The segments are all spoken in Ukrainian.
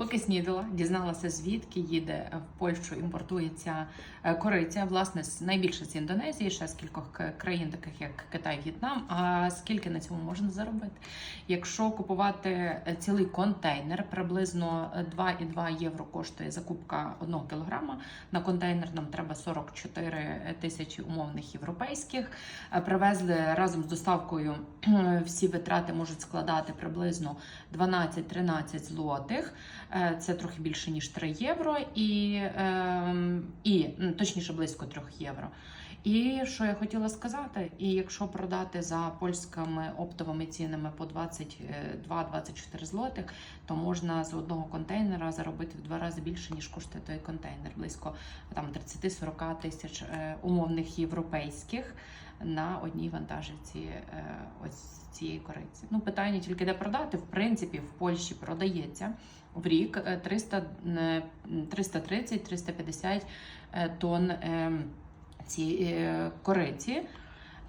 Поки снідала, дізналася, звідки їде в Польщу, імпортується е, кориця. Власне, найбільше з Індонезії, ще з кількох країн, таких як Китай, В'єтнам. А скільки на цьому можна заробити? Якщо купувати е, цілий контейнер, приблизно е, 2,2 євро коштує закупка 1 кілограма. На контейнер нам треба 44 тисячі умовних європейських. Е, Привезли разом з доставкою. Всі витрати можуть складати приблизно 12-13 злотих. Е, Це трохи більше ніж 3 євро, і, ем, і точніше близько 3 євро. І що я хотіла сказати, і якщо продати за польськими оптовими цінами по 22-24 злотих, то можна з одного контейнера заробити в два рази більше, ніж коштує той контейнер, близько там 30-40 тисяч е, умовних європейських на одній вантажівці е, ось цієї кориці. Ну, питання тільки де продати. В принципі, в Польщі продається в рік е, 300, е, 330-350 е, тонн е, цієї кориці.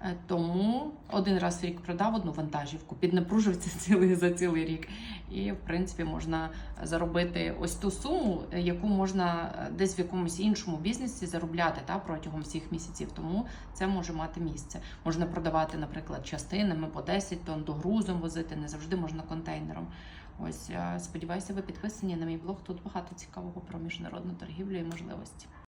Е, Тому один раз в рік продав одну вантажівку, піднапружився цілий за цілий рік. І, в принципі, можна заробити ось ту суму, е, яку можна е, десь в якомусь іншому бізнесі заробляти та, протягом всіх місяців. Тому це може мати місце. Можна продавати, наприклад, частинами по 10 тонн, до грузом возити, не завжди можна контейнером. Ось сподіваюся, ви підписані на мій блог. Тут багато цікавого про міжнародну торгівлю і можливості.